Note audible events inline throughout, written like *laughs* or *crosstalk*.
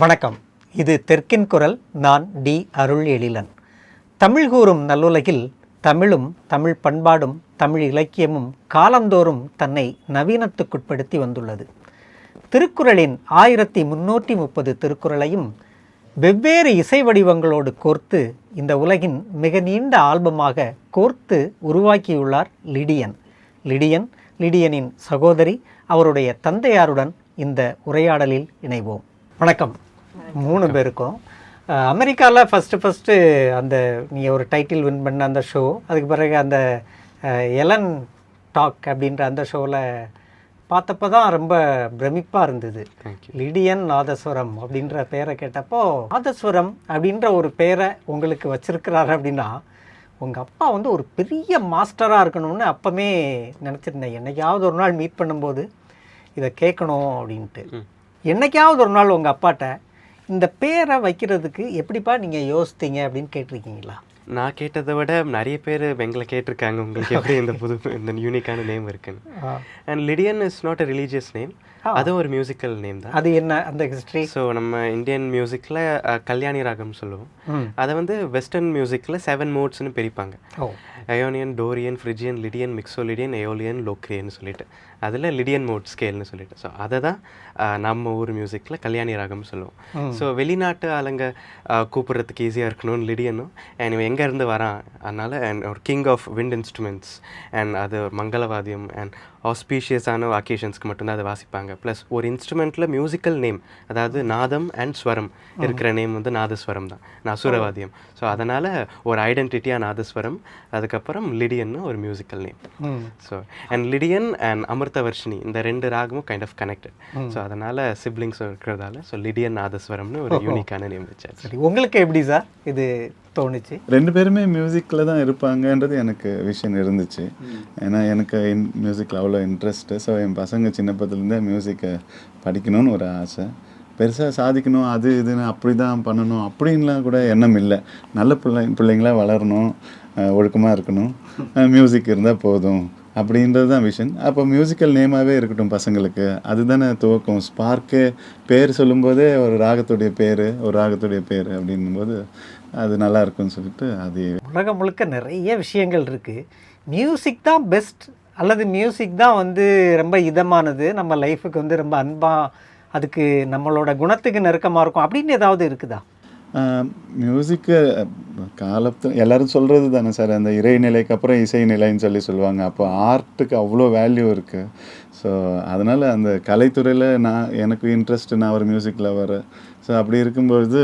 வணக்கம். இது தெற்கின் குரல் நான் டி அருள் எழிலன் தமிழ் கூறும் நல்லுலகில் தமிழும் தமிழ் பண்பாடும் தமிழ் இலக்கியமும் காலந்தோறும் தன்னை நவீனத்துக்குட்படுத்தி வந்துள்ளது. திருக்குறளின் ஆயிரத்தி முன்னூற்றி முப்பது திருக்குறளையும் வெவ்வேறு இசை வடிவங்களோடு கோர்த்து இந்த உலகின் மிக நீண்ட ஆல்பமாக கோர்த்து உருவாக்கியுள்ளார் லிடியன். லிடியன் லிடியனின் சகோதரி அவருடைய தந்தையாருடன் இந்த உரையாடலில் இணைவோம். வணக்கம். மூணு பேருக்கும். அமெரிக்காவில் ஃபஸ்ட்டு ஃபஸ்ட்டு அந்த நீங்கள் ஒரு டைட்டில் வின் பண்ண அந்த ஷோ அதுக்கு பிறகு அந்த எலன் டாக் அப்படின்ற அந்த ஷோவில் பார்த்தப்போ தான் ரொம்ப பிரமிப்பாக இருந்தது. லிடியன் நாதஸ்வரம் அப்படின்ற பேரை கேட்டப்போ நாதஸ்வரம் அப்படின்ற ஒரு பேரை உங்களுக்கு வச்சிருக்கிறாரு அப்படின்னா உங்கள் அப்பா வந்து ஒரு பெரிய மாஸ்டராக இருக்கணும்னு அப்பமே நினச்சிருந்தேன். என்னைக்காவது ஒரு நாள் மீட் பண்ணும்போது இதை கேட்கணும் அப்படின்ட்டு. என்னைக்காவது ஒரு நாள் உங்கள் அப்பாட்ட இந்த பேரை வைக்கிறதுக்கு எப்படிப்பா நீங்கள் யோசித்தீங்க அப்படின்னு கேட்டிருக்கீங்களா? நான் கேட்டதை விட நிறைய பேர் எங்களை கேட்டிருக்காங்க. உங்களுக்கு எப்படி இந்த புது இந்த யூனிக்கான நேம் இருக்குன்னு. And Lydian is not a religious name அது ஒரு மியூசிக்கல் நேம் தான். அது என்ன அந்த ஹிஸ்ட்ரி ஸோ நம்ம இந்தியன் மியூசிக்கில் கல்யாணி ராகம் சொல்லுவோம். அதை வந்து வெஸ்டர்ன் மியூசிக்கில் செவன் மோட்ஸ்னு பிரிப்பாங்க. Ionian Dorian Phrygian Lydian Mixolydian Aeolian Locrian சொல்லிட்டு. அதில் லிடியன் மோட் ஸ்கேல்னு சொல்லிட்டு. ஸோ அதை தான் நம்ம ஊர் மியூசிக்கில் கல்யாணி ராகம் சொல்லுவோம். ஸோ வெளிநாட்டு ஆளுங்க கூப்பிடுறதுக்கு ஈஸியாக இருக்கணும்னு லிடியனும் அண்ட் இவன் எங்கேருந்து வரான்? அதனால் அண்ட் ஒரு king of wind instruments and அது ஒரு மங்களவாத்தியம் அண்ட் ஆஸ்பீஷியஸான அக்கேஷன்ஸ்க்கு மட்டும்தான் அதை வாசிப்பாங்க. ப்ளஸ் ஒரு இன்ஸ்ட்ருமெண்ட்டில் மியூசிக்கல் நேம் அதாவது நாதம் அண்ட் ஸ்வரம் இருக்கிற நேம் வந்து நாதஸ்வரம் தான். நசுரவாதியம் ஸோ அதனால் ஒரு ஐடென்டிட்டியாக நாதஸ்வரம் அதுக்கப்புறம் லிடியன்னு ஒரு musical name so and Lydian and Amritavarshini இந்த ரெண்டு ராகமும் கைண்ட் ஆஃப் கனெக்டட் ஸோ அதனால் சிப்ளிங்ஸ் இருக்கிறதால ஸோ லிடியன் நாதஸ்வரம்னு ஒரு யூனிக்கான நேம் வச்சாச்சு. சரி உங்களுக்கு எப்படி சார் இது தோணுச்சு? ரெண்டு பேருமே மியூசிக்கில் தான் இருப்பாங்கன்றது எனக்கு விஷயம் இருந்துச்சு. ஏன்னா எனக்கு மியூசிக்கில் அவ்வளோ இன்ட்ரெஸ்ட்டு ஸோ என் பசங்க சின்னப்பத்துலேருந்தே மியூசிக்கை படிக்கணும்னு ஒரு ஆசை. பெருசாக சாதிக்கணும் அது இதுன்னு அப்படி தான் பண்ணணும் அப்படின்லாம் கூட எண்ணம் இல்லை. நல்ல பிள்ளை பிள்ளைங்களா வளரணும் ஒழுக்கமாக இருக்கணும். மியூசிக் இருந்தால் போதும் அப்படின்றது தான் விஷன் அப்போ மியூசிக்கல் நேமாகவே இருக்கட்டும் பசங்களுக்கு. அதுதானே துவக்கம். ஸ்பார்க்கு பேர் சொல்லும்போதே ஒரு ராகத்துடைய பேர் ஒரு ராகத்துடைய பேர் அப்படின்னும்போது அது நல்லா இருக்கும்னு சொல்லிட்டு அது உலகம் முழுக்க நிறைய விஷயங்கள் இருக்குது மியூசிக் தான் பெஸ்ட் அல்லது மியூசிக் தான் வந்து ரொம்ப இதமானது. நம்ம லைஃபுக்கு வந்து ரொம்ப அன்பாக அதுக்கு நம்மளோட குணத்துக்கு நெருக்கமாக இருக்கும். அப்படின்னு ஏதாவது இருக்குதா? மியூசிக்கு காலத்து எல்லோரும் சொல்கிறது தானே சார். அந்த இறைநிலைக்கு அப்புறம் இசை நிலைன்னு சொல்லி சொல்லுவாங்க. அப்போ ஆர்ட்டுக்கு அவ்வளோ வேல்யூ இருக்குது ஸோ அதனால் அந்த கலைத்துறையில் நான் எனக்கு இன்ட்ரெஸ்ட் நான் ஒரு மியூசிக்கில் லவர் ஸோ அப்படி இருக்கும்பொழுது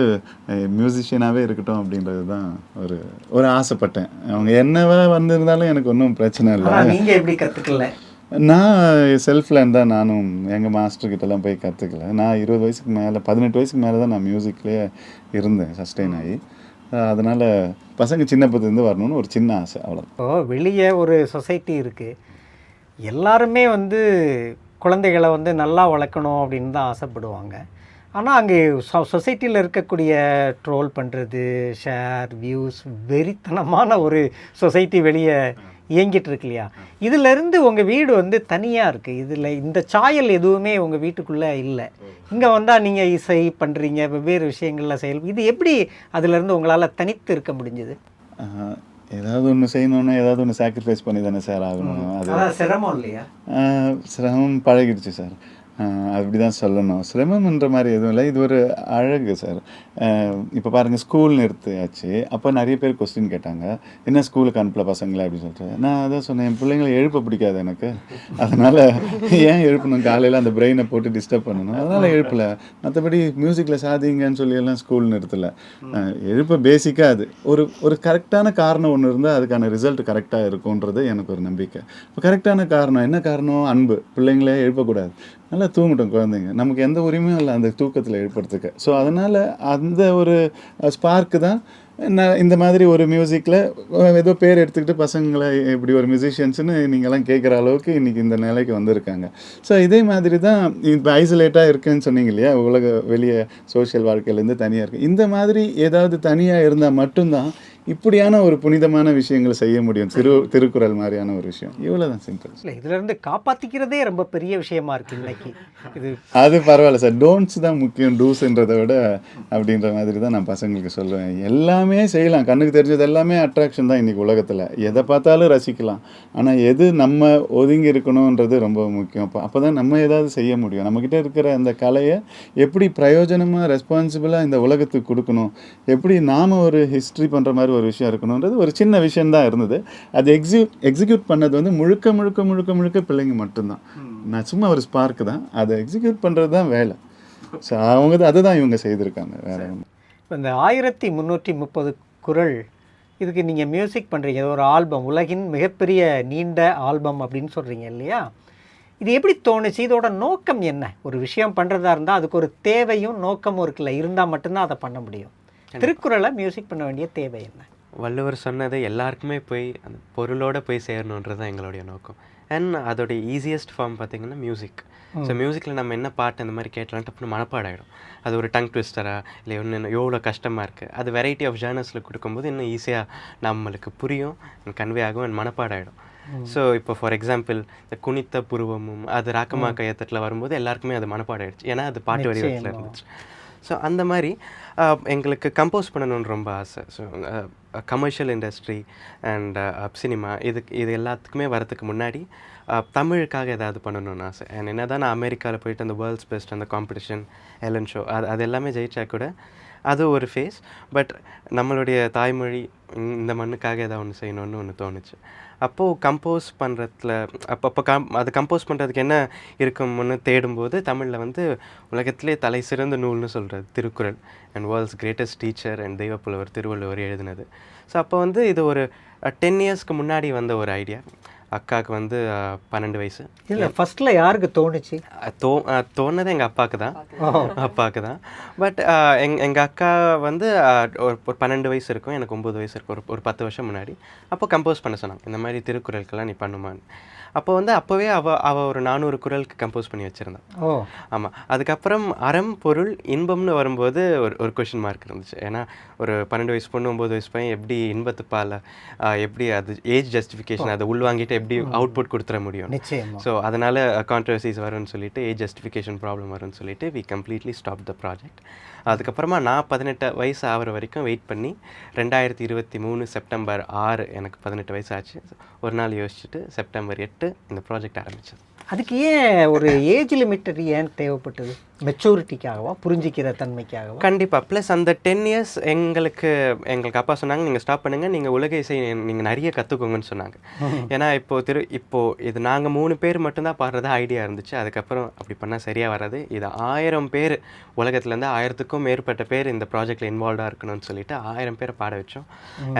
மியூசிஷியனாகவே இருக்கட்டும் அப்படின்றது தான் ஒரு ஒரு ஆசைப்பட்டேன். அவங்க என்னவா வந்திருந்தாலும் எனக்கு ஒன்றும் பிரச்சனை இல்லை. நீங்கள் எப்படி கற்றுக்கல நான் செல்ஃப் லேர்ன் தான் நானும் எங்கள் மாஸ்டர் கிட்டலாம் போய் கற்றுக்கல நான் இருபது வயசுக்கு மேலே பதினெட்டு வயசுக்கு மேலே தான் நான் மியூசிக்லேயே இருந்தேன் சஸ்டெயின் ஆகி. அதனால் பசங்க சின்ன பத்துலேருந்து வரணும்னு ஒரு சின்ன ஆசை அவ்வளோ இப்போ வெளியே ஒரு சொசைட்டி இருக்குது எல்லாருமே வந்து குழந்தைகளை வந்து நல்லா வளர்க்கணும் அப்படின்னு தான் ஆசைப்படுவாங்க. ஆனால் அங்கே சொ சொசைட்டியில் இருக்கக்கூடிய ட்ரோல் பண்ணுறது ஷேர் வியூஸ் வெறித்தனமான ஒரு சொசைட்டி வெளியே இயங்கிட்டு இருக்கு இல்லையா? இதிலிருந்து உங்கள் வீடு வந்து தனியாக இருக்குது இதில் இந்த சாயல் எதுவுமே உங்கள் வீட்டுக்குள்ளே இல்லை. இங்கே வந்தால் நீங்கள் இசை பண்ணுறீங்க வெவ்வேறு விஷயங்களில் செயல் இது எப்படி அதிலிருந்து உங்களால் தனித்து இருக்க முடிஞ்சது? ஏதாவது ஒன்று செய்யணுன்னா ஏதாவது ஒன்று சாக்ரிஃபைஸ் பண்ணி தானே சார் ஆகணும். அது சிரமம் இல்லையா? சிரமம் பழகிடுச்சு சார் அப்படி தான் சொல்லணும். சிரமம்ன்ற மாதிரி எதுவும் இல்லை. இது ஒரு அழகு சார் இப்போ பாருங்கள் ஸ்கூல் நிறுத்தியாச்சு. அப்போ நிறைய பேர் கொஸ்டின் கேட்டாங்க. என்ன ஸ்கூலுக்கு அனுப்பல பசங்களை? அப்படின்னு சொல்லிட்டு. நான் அதான் சொன்னேன் என் பிள்ளைங்களை எழுப்ப பிடிக்காது எனக்கு. அதனால் ஏன் எழுப்பணும்? காலையில் அந்த பிரெயினை போட்டு டிஸ்டர்ப் பண்ணணும். அதனால் எழுப்பலை. மற்றபடி மியூசிக்கில் சாதிங்கன்னு சொல்லி எல்லாம் ஸ்கூல் நிறுத்தலை. எழுப்ப பேசிக்காக அது. ஒரு ஒரு கரெக்டான காரணம் ஒன்று இருந்தால் அதுக்கான ரிசல்ட் கரெக்டாக இருக்கும்ன்றது எனக்கு ஒரு நம்பிக்கை. இப்போ கரெக்டான காரணம் என்ன காரணம்? அன்பு. பிள்ளைங்களே எழுப்பக்கூடாது. நல்லா தூங்கட்டும் குழந்தைங்க. நமக்கு எந்த உரிமையும் இல்லை அந்த தூக்கத்தில் ஏற்படுத்துக்க ஸோ அதனால் அந்த ஒரு ஸ்பார்க்கு தான் நான் இந்த மாதிரி ஒரு மியூசிக்கில் ஏதோ பேர் எடுத்துக்கிட்டு பசங்களை இப்படி ஒரு மியூசிஷியன்ஸ்னு நீங்கள்லாம் கேட்குற அளவுக்கு இன்றைக்கி இந்த நிலைக்கு வந்திருக்காங்க. ஸோ இதே மாதிரி தான் இப்போ ஐசோலேட்டாக இருக்குன்னு சொன்னீங்க இல்லையா? உலக வெளியே சோஷியல் வாழ்க்கையிலேருந்து தனியாக இருக்குது இந்த மாதிரி ஏதாவது தனியாக இருந்தால் மட்டும்தான் இப்படியான ஒரு புனிதமான விஷயங்களை செய்ய முடியும். திரு திருக்குறள் மாதிரியான ஒரு விஷயம். இவ்வளோ தான் சிம்பிள் இல்லை இதிலிருந்து காப்பாற்றிக்கிறதே ரொம்ப பெரிய விஷயமா இருக்கு இன்னைக்கு. இது அது பரவாயில்ல சார். டோன்ட்ஸ் தான் முக்கியம் டூஸ்ன்றதை விட அப்படின்ற மாதிரி தான் நான் பசங்களுக்கு சொல்லுவேன். எல்லாமே செய்யலாம். கண்ணுக்கு தெரிஞ்சது எல்லாமே அட்ராக்ஷன் தான் இன்னைக்கு உலகத்தில். எதை பார்த்தாலும் ரசிக்கலாம். ஆனால் எது நம்ம ஒதுங்கி இருக்கணுன்றது ரொம்ப முக்கியம். அப்போ அப்போ தான் நம்ம ஏதாவது செய்ய முடியும். நம்மக்கிட்ட இருக்கிற அந்த கலையை எப்படி பிரயோஜனமாக ரெஸ்பான்சிபிளாக இந்த உலகத்துக்கு கொடுக்கணும்? எப்படி நாம் ஒரு ஹிஸ்ட்ரி பண்ணுற மாதிரி ஒரு விஷயம் இருக்கணுன்றது ஒரு சின்ன விஷயம்தான் இருந்தது. அது எக்ஸிக்யூட் எக்ஸிக்யூட் பண்ணது வந்து முழுக்க முழுக்க முழுக்க முழுக்க பிள்ளைங்க மட்டும்தான். நான் சும்மா ஒரு ஸ்பார்க் தான். அதை எக்ஸிக்யூட் பண்ணுறது தான் வேலை. ஸோ அவங்க தான் அதை தான் இவங்க செய்திருக்காங்க. வேற ஒன்று இப்போ இந்த ஆயிரத்தி முந்நூற்றி முப்பது குரல் இதுக்கு நீங்கள் மியூசிக் பண்ணுறீங்க ஒரு ஆல்பம் உலகின் மிகப்பெரிய நீண்ட ஆல்பம் அப்படின்னு சொல்கிறீங்க இல்லையா? இது எப்படி தோணுச்சு? இதோட நோக்கம் என்ன? ஒரு விஷயம் பண்ணுறதா இருந்தால் அதுக்கு ஒரு தேவையும் நோக்கமும் இருக்குல்ல. இருந்தால் மட்டும்தான் அதை பண்ண முடியும். திருக்குறளை மியூசிக் பண்ண வேண்டிய தேவை என்ன? வள்ளுவர் சொன்னது எல்லாருக்குமே போய் அந்த பொருளோட போய் சேரணுன்றது தான் எங்களுடைய நோக்கம். அண்ட் அதோடைய ஈஸியஸ்ட் ஃபார்ம் பார்த்தீங்கன்னா மியூசிக் ஸோ மியூசிக்கில் நம்ம என்ன பாட்டு அந்த மாதிரி கேட்டலாம் டப்புனு மனப்பாடம் ஆகிடும் அது ஒரு டங் ட்விஸ்டரா இல்லை இன்னும் எவ்வளோ கஷ்டமாக இருக்குது அது வெரைட்டி ஆஃப் ஜேர்னல்ஸில் கொடுக்கும்போது இன்னும் ஈஸியாக நம்மளுக்கு புரியும் கன்வே ஆகும் அண்ட் மனப்பாடம் ஆகிடும் ஸோ இப்போ ஃபார் எக்ஸாம்பிள் இந்த குனித்த புருவமும் அது ராக்கமா கையத்தட்டில் வரும்போது எல்லாருக்குமே அது மனப்பாடம் ஆயிடுச்சு ஏன்னா அது பாட்டு வடிவத்தில் இருந்துச்சு. ஸோ அந்த மாதிரி எங்களுக்கு கம்போஸ் பண்ணணும்னு ரொம்ப ஆசை. So commercial industry and cinema இதுக்கு இது எல்லாத்துக்குமே வரதுக்கு முன்னாடி தமிழுக்காக ஏதாவது பண்ணணும்னு ஆசை. அண்ட் என்ன தான் நான் அமெரிக்காவில் போயிட்டு அந்த வேர்ல்ட்ஸ் பெஸ்ட் அந்த காம்படிஷன் எலன் ஷோ அது அது எல்லாமே ஜெயிச்சா கூட அது ஒரு ஃபேஸ் பட் நம்மளுடைய தாய்மொழி இந்த- மண்ணுக்காக ஏதாவது ஒன்று செய்யணும்னு ஒன்று தோணுச்சு. அப்போது கம்போஸ் பண்ணுறதுல அப்போ அப்போ கம் அது கம்போஸ் பண்ணுறதுக்கு என்ன இருக்கும்னு தேடும்போது தமிழில் வந்து உலகத்திலே தலை சிறந்த நூல்னு சொல்கிறது Thirukkural. And world's greatest teacher and தெய்வப்புலவர் Thiruvalluvar எழுதினது. ஸோ அப்போ வந்து இது ஒரு டென் இயர்ஸ்க்கு முன்னாடி வந்த ஒரு ஐடியா அக்காவுக்கு வந்து பன்னெண்டு வயசு. இல்லை ஃபர்ஸ்ட்ல யாருக்கு தோணுச்சு? தோ தோணுனது எங்கள் அப்பாவுக்கு தான். அப்பாவுக்கு தான். பட் எங் எங்கள் அக்கா வந்து ஒரு ஒரு பன்னெண்டு வயசு இருக்கும். எனக்கு ஒம்பது வயசு இருக்கும். ஒரு ஒரு பத்து வருஷம் முன்னாடி. அப்போ கம்போஸ் பண்ண சொன்னாங்க. இந்த மாதிரி திருக்குறளுக்கெல்லாம் நீ பண்ணுமான்னு. அப்போ வந்து அப்போவே அவ அவ ஒரு நானூறு குறளுக்கு கம்போஸ் பண்ணி வச்சுருந்தான் ஓ. ஆமாம் அதுக்கப்புறம் அறம் பொருள் இன்பம்னு வரும்போது ஒரு ஒரு கொஷின் மார்க் இருந்துச்சு. ஏன்னா ஒரு பன்னெண்டு வயசு பொண்ணு ஒம்பது வயசு பையன் எப்படி இன்பத்து பால ஆஹ், எப்படி அது ஏஜ் ஜஸ்டிஃபிகேஷன் அதை உள்வாங்கிட்டு எப்படி அவுட்புட் கொடுத்துட முடியும்? ஸோ அதனால் கான்ட்ரவர்சிஸ் வரும்னு சொல்லிட்டு ஏஜ் ஜஸ்டிஃபிகேஷன் ப்ராப்ளம் வரும்னு சொல்லிட்டு we completely stop the project அதுக்கப்புறமா நான் பதினெட்டு வயசு ஆகிற வரைக்கும் வெயிட் பண்ணி ரெண்டாயிரத்தி இருபத்தி மூணு செப்டம்பர் ஆறு எனக்கு பதினெட்டு வயசு ஆச்சு. ஒரு நாள் யோசிச்சுட்டு செப்டம்பர் எட்டு இந்த ப்ராஜெக்ட் ஆரம்பித்தது அதுக்கு ஏன் ஒரு ஏஜ் லிமிட்டர் ஏன் தேவைப்பட்டது? மெச்சூரிட்டிக்காகவா புரிஞ்சிக்கிற தன்மைக்காகவா? கண்டிப்பாக ப்ளஸ் அந்த டென் இயர்ஸ் எங்களுக்கு எங்களுக்கு அப்பா சொன்னாங்க நீங்கள் ஸ்டாப் பண்ணுங்க நீங்கள் உலக இசை நீங்கள் நிறைய கற்றுக்கோங்கன்னு சொன்னாங்க. ஏன்னா இப்போ திரு இப்போ இது நாங்கள் மூணு பேர் மட்டும்தான் பாடுறதா ஐடியா இருந்துச்சு. அதுக்கப்புறம் அப்படி பண்ணால் சரியாக வராது. இது ஆயிரம் பேர் உலகத்துலேருந்து ஆயிரத்துக்கும் மேற்பட்ட பேர் இந்த ப்ராஜெக்டில் இன்வால்வாக இருக்கணும்னு சொல்லிட்டு ஆயிரம் பேரை பாட வச்சோம்.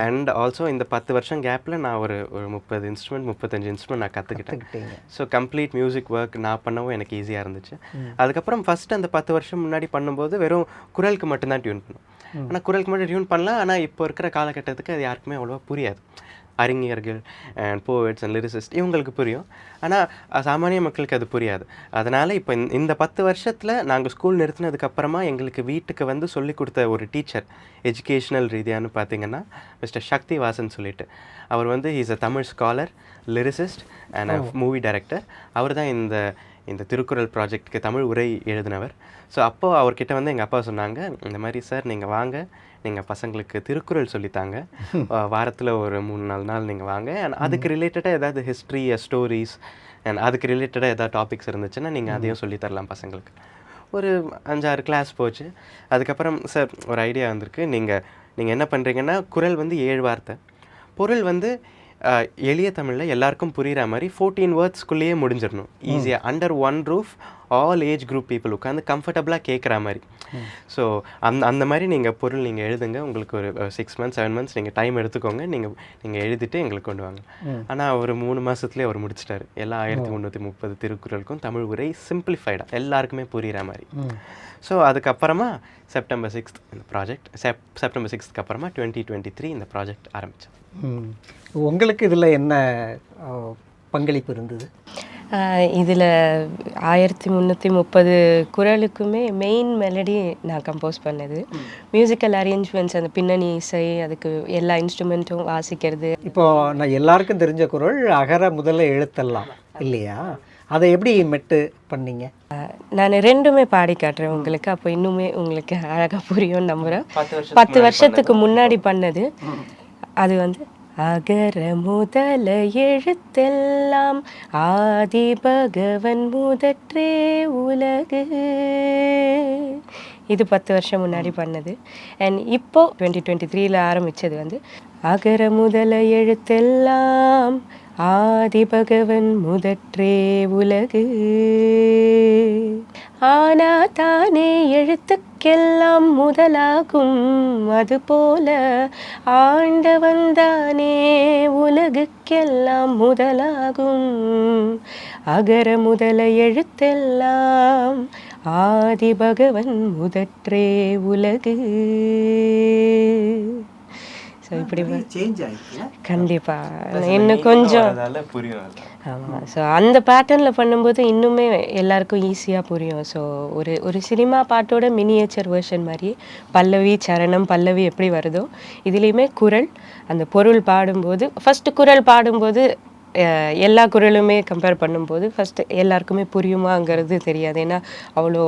அண்ட் ஆல்சோ இந்த பத்து வருஷம் கேப்பில் நான் ஒரு ஒரு முப்பது இன்ஸ்ட்ருமெண்ட் முப்பத்தஞ்சு இன்ஸ்ட்ருமெண்ட் நான் கற்றுக்கிட்டேன் ஸோ கம்ப்ளீட் மியூசிக் ஒர்க் நான் பண்ணவும் எனக்கு ஈஸியாக இருந்துச்சு. அதுக்கப்புறம் ஃபஸ்ட்டு அந்த பத்து வருஷம் முன்னாடி பண்ணும்போது வெறும் குரலுக்கு மட்டும்தான் டியூன் பண்ணும். ஆனால் குரலுக்கு மட்டும் டியூன் பண்ணலாம். ஆனால் இப்போ இருக்கிற காலகட்டத்துக்கு அது யாருக்குமே அவ்வளோவா புரியாது. அறிஞர்கள் அண்ட் போவெட்ஸ் அண்ட் லிரிசிஸ்ட் இவங்களுக்கு புரியும். ஆனால் சாமானிய மக்களுக்கு அது புரியாது. அதனால் இப்போ இந்த- பத்து வருஷத்தில் நாங்கள் ஸ்கூல் நிறுத்தினதுக்கப்புறமா எங்களுக்கு வீட்டுக்கு வந்து சொல்லி கொடுத்த ஒரு டீச்சர் எஜுகேஷ்னல் ரீதியான்னு பார்த்தீங்கன்னா மிஸ்டர் சக்தி வாசன் சொல்லிட்டு. அவர் வந்து is a Tamil scholar lyricist and movie director அவர் தான் இந்த இந்த திருக்குறள் ப்ராஜெக்ட்க்கு தமிழ் உரை எழுதினவர். ஸோ அப்போது அவர்கிட்ட வந்து எங்கள் அப்பா சொன்னாங்க இந்த மாதிரி சார் நீங்கள் வாங்க. நீங்கள் பசங்களுக்கு திருக்குறள் சொல்லித்தாங்க. *laughs* வாரத்தில் ஒரு மூணு நாலு நாள் நீங்கள் வாங்க. அண்ட் அதுக்கு ரிலேட்டடாக ஏதாவது ஹிஸ்ட்ரி ஸ்டோரிஸ் அண்ட் அதுக்கு ரிலேட்டடாக ஏதாவது டாபிக்ஸ் இருந்துச்சுன்னா நீங்கள் அதையும் சொல்லித் தரலாம் பசங்களுக்கு. ஒரு அஞ்சாறு கிளாஸ் போச்சு. அதுக்கப்புறம் சார் ஒரு ஐடியா வந்திருக்கு. நீங்கள் நீங்கள் என்ன பண்ணுறீங்கன்னா குறள் வந்து ஏழு வார்த்தை. பொருள் வந்து எளிய தமிழில் எல்லாருக்கும் புரிகிற மாதிரி ஃபோர்டீன் வேர்ட்ஸ்க்குள்ளேயே முடிஞ்சிடணும். ஈஸியாக under one roof all age group people உட்காந்து கம்ஃபர்டபுளாக கேட்குற மாதிரி. ஸோ அந்த அந்த மாதிரி நீங்கள் பொருள் நீங்கள் எழுதுங்க. உங்களுக்கு ஒரு சிக்ஸ் மந்த்ஸ் செவன் மந்த்ஸ் நீங்கள் டைம் எடுத்துக்கோங்க. நீங்கள் நீங்கள் எழுதிட்டு எங்களுக்கு கொண்டு வாங்க. ஆனால் ஒரு மூணு மாதத்துலேயே அவர் முடிச்சிட்டாரு. எல்லா ஆயிரத்தி முந்நூற்றி முப்பது திருக்குறளுக்கும் தமிழ் உரை சிம்பிளிஃபைடாக எல்லாருக்குமே புரிகிற மாதிரி. ஸோ அதுக்கப்புறமா செப்டம்பர் சிக்ஸ்த் இந்த ப்ராஜெக்ட் செப் செப்டம்பர் சிக்ஸ்த்துக்கு அப்புறமா டுவெண்ட்டி டுவெண்ட்டி த்ரீ இந்த ப்ராஜெக்ட் ஆரம்பித்தோம் ம். உங்களுக்கு இதில் என்ன பங்களிப்பு இருந்தது? இதில் ஆயிரத்தி முந்நூற்றி முப்பது குரலுக்குமே மெயின் மெலடி நான் கம்போஸ் பண்ணது. மியூசிக்கல் அரேஞ்ச்மெண்ட்ஸ் அந்த பின்னணி இசை அதுக்கு எல்லா இன்ஸ்ட்ருமெண்ட்டும் வாசிக்கிறது. இப்போ நான் எல்லாருக்கும் தெரிஞ்ச குரல் அகர முதல்ல எழுத்தெல்லாம் இல்லையா? அதை எப்படி மெட்டு பண்ணீங்க? நான் ரெண்டுமே பாடி காட்டுறேன் உங்களுக்கு. அப்போ இன்னுமே உங்களுக்கு அழகாக புரியும்னு நம்புகிறேன் பத்து வருஷத்துக்கு முன்னாடி பண்ணது. அது வந்து அகர முதல எழுத்தெல்லாம் ஆதி பகவன் முதற்றே உலகு. இது பத்து வருஷம் முன்னாடி பண்ணது. அண்ட் இப்போ டுவெண்ட்டி டுவெண்ட்டி த்ரீல ஆரம்பிச்சது வந்து அகர முதல எழுத்தெல்லாம் ஆதி பகவன் முதற்றே உலகு. ஆனா தானே எழுத்துக்கெல்லாம் முதலாகும். அதுபோல ஆண்டவன் தானே உலகுக்கெல்லாம் முதலாகும். அகர முதல எழுத்தெல்லாம் ஆதி பகவன் முதற்றே உலகு. ஸோ இப்படி வ- சேஞ்ச் ஆயிடுச்சு கண்டிப்பா. இன்னும் கொஞ்சம். ஆமாம் ஸோ அந்த பேட்டர்னில் பண்ணும்போது இன்னுமே எல்லாருக்கும் ஈஸியாக புரியும். ஸோ ஒரு ஒரு சினிமா பாட்டோட மினியேச்சர் வெர்ஷன் மாதிரி பல்லவி சரணம் பல்லவி எப்படி வருதோ இதுலேயுமே குரல் அந்த பொருள் பாடும்போது ஃபஸ்ட்டு குரல் பாடும்போது எல்லா குரலுமே கம்பேர் பண்ணும்போது ஃபஸ்ட்டு எல்லாருக்குமே புரியுமாங்கிறது தெரியாது. ஏன்னா அவ்வளோ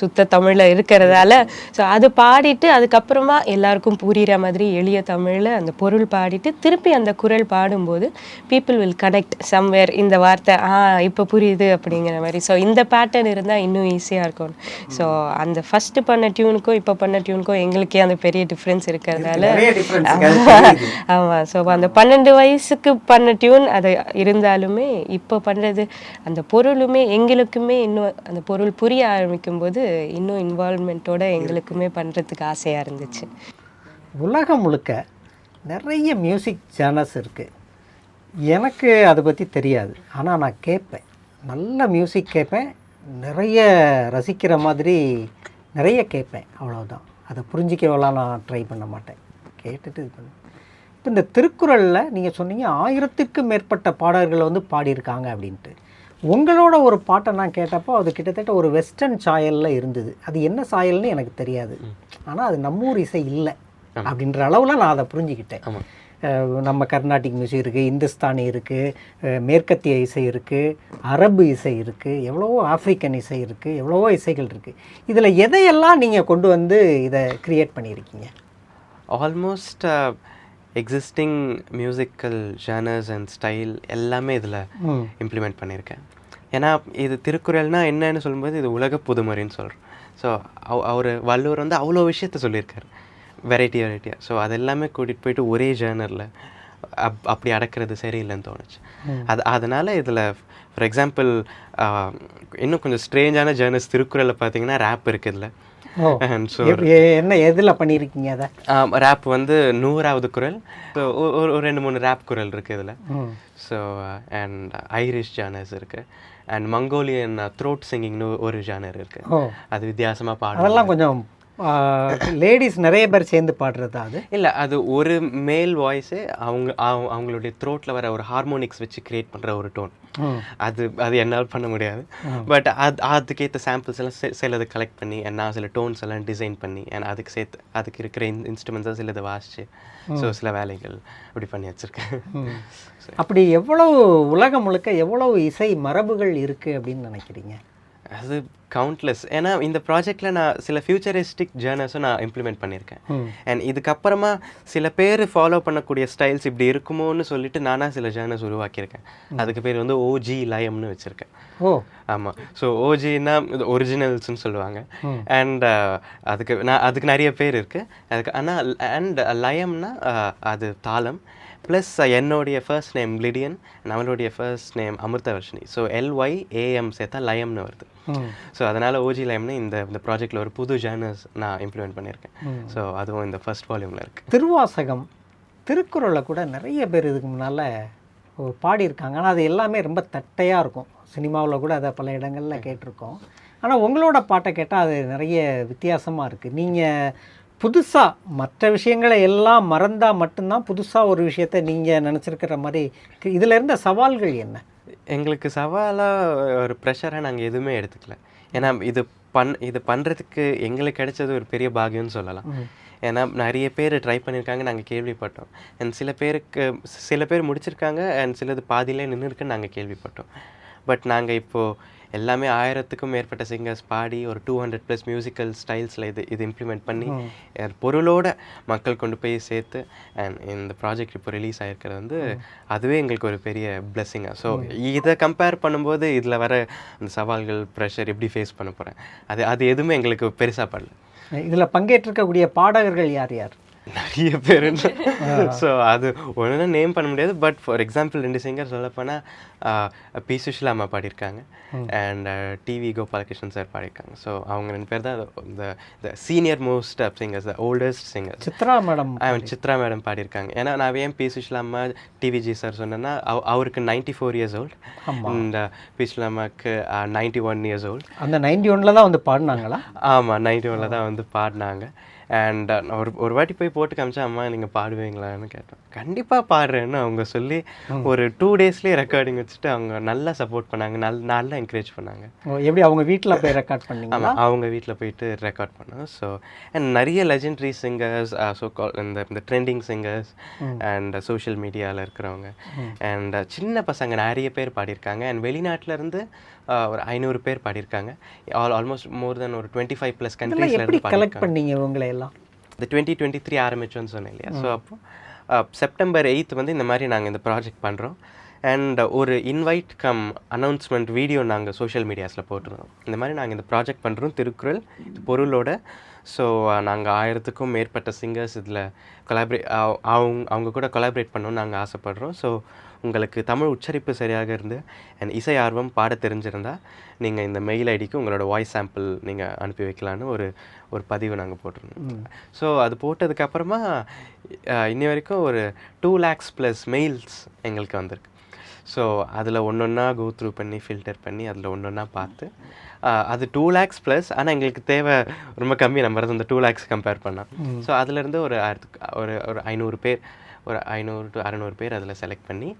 சுத்த தமிழில் இருக்கிறதால. ஸோ அது பாடிட்டு அதுக்கப்புறமா எல்லாருக்கும் புரிகிற மாதிரி எளிய தமிழில் அந்த பொருள் பாடிட்டு திருப்பி அந்த குரல் பாடும்போது பீப்புள் வில் கனெக்ட் சம்வேர் இந்த வார்த்தை ஆ இப்போ புரியுது அப்படிங்கிற மாதிரி. ஸோ இந்த பேட்டர்ன் இருந்தால் இன்னும் ஈஸியாக இருக்கும். ஸோ அந்த ஃபஸ்ட்டு பண்ண டியூனுக்கும் இப்போ பண்ண டியூனுக்கும் எங்களுக்கே அந்த பெரிய டிஃப்ரென்ஸ் இருக்கிறதால. ஆமாம் ஸோ அந்த பன்னெண்டு வயசுக்கு பண்ண டியூன் அது இருந்தாலுமே இப்போ பண்ணுறது அந்த பொருளுமே எங்களுக்குமே இன்னும் அந்த பொருள் புரிய ஆரம்பிக்கும் போது இன்னும் இன்வால்மெண்ட்டோட எங்களுக்குமே பண்ணுறதுக்கு ஆசையாக இருந்துச்சு. உலகம் முழுக்க நிறைய மியூசிக் சேனல்ஸ் இருக்குது எனக்கு அதை பற்றி தெரியாது. ஆனால் நான் கேட்பேன். நல்ல மியூசிக் கேட்பேன். நிறைய ரசிக்கிற மாதிரி நிறைய கேட்பேன். அவ்வளோதான் அதை புரிஞ்சிக்கவெல்லாம் நான் ட்ரை பண்ண மாட்டேன். கேட்டுட்டு இது பண்ணேன் இப்போ இந்த திருக்குறளில் நீங்கள் சொன்னீங்க ஆயிரத்திற்கும் மேற்பட்ட பாடல்களை வந்து பாடியிருக்காங்க அப்படின்ட்டு. உங்களோட ஒரு பாட்டை நான் கேட்டப்போ அது கிட்டத்தட்ட ஒரு வெஸ்டர்ன் சாயலில் இருந்தது. அது என்ன சாயல்னு எனக்கு தெரியாது. ஆனால் அது நம்மூர் இசை இல்லை அப்படின்ற அளவில் நான் அதை புரிஞ்சுக்கிட்டேன். நம்ம கர்நாடிக் மியூசிக் இருக்குது இந்துஸ்தானி இருக்குது மேற்கத்திய இசை இருக்குது அரபு இசை இருக்குது எவ்வளவோ ஆப்பிரிக்கன் இசை இருக்குது எவ்வளவோ இசைகள் இருக்குது இதில் எதையெல்லாம் நீங்கள் கொண்டு வந்து இதை கிரியேட் பண்ணியிருக்கீங்க? Almost existing musical genres and style எல்லாமே இதில் இம்ப்ளிமெண்ட் பண்ணியிருக்கேன். ஏன்னா இது திருக்குறள்னா என்னன்னு சொல்லும்போது இது உலக புதுமறைன்னு சொல்கிறோம் ஸோ அவர் வள்ளுவர் வந்து அவ்வளோ விஷயத்த சொல்லியிருக்காரு. வெரைட்டி வெரைட்டியாக ஸோ அது எல்லாமே கூட்டிகிட்டு போயிட்டு ஒரே ஜேர்னரில் அப் அப்படி அடக்கிறது சரியில்லைன்னு தோணுச்சு. அது அதனால் இதில் ஃபார் எக்ஸாம்பிள் இன்னும் கொஞ்சம் ஸ்ட்ரேஞ்சான ஜேர்னர்ஸ் திருக்குறளில் பார்த்தீங்கன்னா ரேப் இருக்குது இதில். ஓ அண்ட் ஸோ என்ன எதில் பண்ணியிருக்கீங்க அதை? ரேப் வந்து நூறாவது குரல். ஸோ ஒரு ஒரு ரெண்டு மூணு ரேப் குரல் இருக்குது இதில். ஸோ அண்ட் ஐரிஷ் ஜானர்ஸ் இருக்குது அண்ட் மங்கோலியன் த்ரோட் சிங்கிங்னு ஒரு ஜானர் இருக்குது அது வித்தியாசமாக பாடும் அதெல்லாம் கொஞ்சம் லேடிஸ் நிறைய பேர் சேர்ந்து பாடுறதா அது? இல்லை அது ஒரு மேல் வாய்ஸே அவங்க அவங்க- அவங்களுடைய த்ரோட்டில் வர ஒரு ஹார்மோனிக்ஸ் வச்சு கிரியேட் பண்ணுற ஒரு டோன் அது அது என்னால் பண்ண முடியாது. பட் அது அதுக்கேற்ற சாம்பிள்ஸ் எல்லாம் சிலது கலெக்ட் பண்ணி நான் சில டோன்ஸ் எல்லாம் டிசைன் பண்ணி அதுக்கு சேர்த்து அதுக்கு இருக்கிற இன்ஸ்ட்ருமெண்ட்ஸை சிலது வாசிச்சு. ஸோ சில வேலைகள் அப்படி பண்ணி வச்சுருக்கேன். *laughs* அப்படி எவ்வளவு உலகம் முழுக்க எவ்வளவு இசை மரபுகள் இருக்குது அப்படின்னு நினைக்கிறீங்க? அது கவுண்ட்லெஸ் ஏன்னா இந்த ப்ராஜெக்டில் நான் சில ஃபியூச்சரிஸ்டிக் ஜேர்னஸும் நான் இம்ப்ளிமெண்ட் பண்ணியிருக்கேன். அண்ட் இதுக்கப்புறமா சில பேர் ஃபாலோ பண்ணக்கூடிய ஸ்டைல்ஸ் இப்படி இருக்குமோன்னு சொல்லிட்டு நானாக சில ஜேர்னஸ் உருவாக்கியிருக்கேன். அதுக்கு பேர் வந்து ஓஜி லயம்னு வச்சுருக்கேன். ஓ. ஆமாம் ஸோ ஓஜின்னா ஒரிஜினல்ஸ்னு சொல்லுவாங்க. அண்ட் அதுக்கு நான் அதுக்கு நிறைய பேர் இருக்குது அதுக்கு ஆனால் அண்ட் லயம்னா அது தாளம். ப்ளஸ் என்னுடைய ஃபர்ஸ்ட் நேம் லிடியன் நம்மளுடைய first name Amritavarshini. So L Y A M சேர்த்தா லயம்னு வருது. ஸோ அதனால் ஓஜி லயம்னு இந்த இந்த ப்ராஜெக்டில் ஒரு புது ஜேர்னஸ் நான் இம்ப்ளிமெண்ட் பண்ணியிருக்கேன். ஸோ அதுவும் இந்த ஃபர்ஸ்ட் வால்யூமில் இருக்குது திருவாசகம் திருக்குறளை கூட நிறைய பேர் இதுக்கு முன்னால் பாடியிருக்காங்க. ஆனால் அது எல்லாமே ரொம்ப தட்டையாக இருக்கும். சினிமாவில் கூட அதை பல இடங்களில் கேட்டிருக்கோம். ஆனால் உங்களோட பாட்டை கேட்டால் அது நிறைய வித்தியாசமாக இருக்குது நீங்கள் புதுசாக மற்ற விஷயங்களை எல்லாம் மறந்தால் மட்டும்தான் புதுசாக ஒரு விஷயத்தை நீங்கள் நினச்சிருக்கிற மாதிரி இதில் இருந்த சவால்கள் என்ன? எங்களுக்கு சவாலாக ஒரு ப்ரெஷராக நாங்கள் எதுவுமே எடுத்துக்கல. ஏன்னா இது பண் இது பண்ணுறதுக்கு எங்களுக்கு கிடைச்சது ஒரு பெரிய பாக்கியம்னு சொல்லலாம். ஏன்னா நிறைய பேர் ட்ரை பண்ணியிருக்காங்க நாங்கள் கேள்விப்பட்டோம். அண்ட் சில பேருக்கு சில பேர் முடிச்சிருக்காங்க அண்ட் சிலது பாதியிலே நின்று இருக்குன்னு நாங்கள் கேள்விப்பட்டோம். பட் நாங்கள் இப்போது எல்லாமே ஆயிரத்துக்கும் மேற்பட்ட சிங்கர்ஸ் பாடி ஒரு டூ ஹண்ட்ரட் ப்ளஸ் மியூசிக்கல் ஸ்டைல்ஸில் இது இது இம்ப்ளிமெண்ட் பண்ணி பொருளோட மக்கள் கொண்டு போய் சேர்த்து அண்ட் இந்த ப்ராஜெக்ட் இப்போ ரிலீஸ் ஆகிருக்கிறது வந்து அதுவே எங்களுக்கு ஒரு பெரிய பிளெஸ்ஸிங்காக ஸோ இதை கம்பேர் பண்ணும்போது இதில் வர அந்த சவால்கள் ப்ரெஷர் எப்படி ஃபேஸ் பண்ண போகிறேன் அது அது எதுவுமே எங்களுக்கு பெருசாக படல. இதில் பங்கேற்றிருக்கக்கூடிய பாடகர்கள் யார் யார்? நிறைய பேர் ஸோ அது ஒன்று நேம் பண்ண முடியாது. பட் ஃபார் எக்ஸாம்பிள் ரெண்டு சிங்கர் சொல்லப்போனால் பி. சுஷிலா அம்மா பாடியிருக்காங்க. அண்ட் டிவி கோபாலகிருஷ்ணன் சார் பாடியிருக்காங்க. ஸோ அவங்க ரெண்டு பேர் தான் இந்த senior most singers the oldest singers Chitra madam Chitra madam பாடியிருக்காங்க. ஏன்னா நான் ஏன் பி. சுஷிலா அம்மா டிவிஜி சார் சொன்னேன்னா அவ- அவருக்கு நைன்டி ஃபோர் இயர்ஸ் ஓல்ட் இந்த பி. சுஷிலா அம்மாவுக்கு நைன்டி ஒன் இயர்ஸ் ஓல்ட் அந்த நைன்டி ஒன்ல தான் வந்து பாடினாங்களா? ஆமாம் நைன்டி ஒனில் தான் வந்து பாடினாங்க. அண்ட் நான் ஒரு ஒரு வாட்டி போய் போட்டு காமிச்சா அம்மா நீங்கள் பாடுவீங்களான்னு கேட்டேன். கண்டிப்பாக பாடுறேன்னு அவங்க சொல்லி ஒரு டூ டேஸ்லேயே ரெக்கார்டிங் வச்சுட்டு அவங்க நல்லா சப்போர்ட் பண்ணாங்க. நல் நல்லா என்கரேஜ் பண்ணாங்க. எப்படி அவங்க வீட்டில் போய் ரெக்கார்ட் பண்ணீங்களா? ஆமாம் அவங்க வீட்டில் போயிட்டு ரெக்கார்ட் பண்ணோம். ஸோ அண்ட் நிறைய லெஜெண்டரி சிங்கர்ஸ் ஸோ இந்த இந்த ட்ரெண்டிங் சிங்கர்ஸ் அண்ட் சோஷியல் மீடியாவில் இருக்கிறவங்க. அண்ட் சின்ன பசங்க நிறைய பேர் பாடியிருக்காங்க. அண்ட் வெளிநாட்டிலேருந்து ஒரு ஐநூறு பேர் பாடியிருக்காங்க. ஆல் ஆல்மோஸ்ட் மோர் தென் ஒரு டுவெண்ட்டி ஃபைவ் ப்ளஸ் எப்படி கண்ட்ரீஸ்லேருந்து கலெக்ட் பண்ணீங்க இவங்களை எல்லாம் இந்த டுவெண்ட்டி டுவெண்ட்டி த்ரீ ஆரம்பிச்சோன்னு சொன்னேன் இல்லையா? ஸோ அப்போ செப்டம்பர் எயித் வந்து இந்த மாதிரி நாங்கள் இந்த ப்ராஜெக்ட் பண்ணுறோம் அண்ட் ஒரு இன்வைட் கம் அனௌன்ஸ்மெண்ட் வீடியோ நாங்கள் சோஷியல் மீடியாஸில் போட்டிருந்தோம். இந்த மாதிரி நாங்கள் இந்த ப்ராஜெக்ட் பண்ணுறோம் திருக்குறள் பொருளோட. ஸோ நாங்கள் ஆயிரத்துக்கும் மேற்பட்ட சிங்கர்ஸ் இதில் கொலாபரேட் அவங்க அவங்க கூட கொலாபரேட் பண்ணணும்னு நாங்கள் ஆசைப்படுறோம். ஸோ உங்களுக்கு தமிழ் உச்சரிப்பு சரியாக இருந்து அண்ட் இசை ஆர்வம் பாட தெரிஞ்சிருந்தா நீங்கள் இந்த மெயில் ஐடிக்கு உங்களோட வாய்ஸ் சாம்பிள் நீங்கள் அனுப்பி வைக்கலான்னு ஒரு ஒரு பதிவு நாங்கள் போட்டிருந்தோம். ஸோ அது போட்டதுக்கப்புறமா இன்னி வரைக்கும் ஒரு டூ லேக்ஸ் ப்ளஸ் மெயில்ஸ் எங்களுக்கு வந்திருக்கு. ஸோ அதில் ஒன்று ஒன்றா கோ த்ரூ பண்ணி ஃபில்டர் பண்ணி அதில் ஒன்று ஒன்றா பார்த்து அது டூ லேக்ஸ் ப்ளஸ் ஆனால் எங்களுக்கு தேவை ரொம்ப கம்மி நம்பர் அந்த டூ லேக்ஸ் கம்பேர் பண்ணால் ஸோ அதுலேருந்து ஒரு ஒரு ஒரு ஐநூறு பேர் ஒரு ஐநூறு டு அறநூறு பேர் அதில் செலக்ட் பண்ணி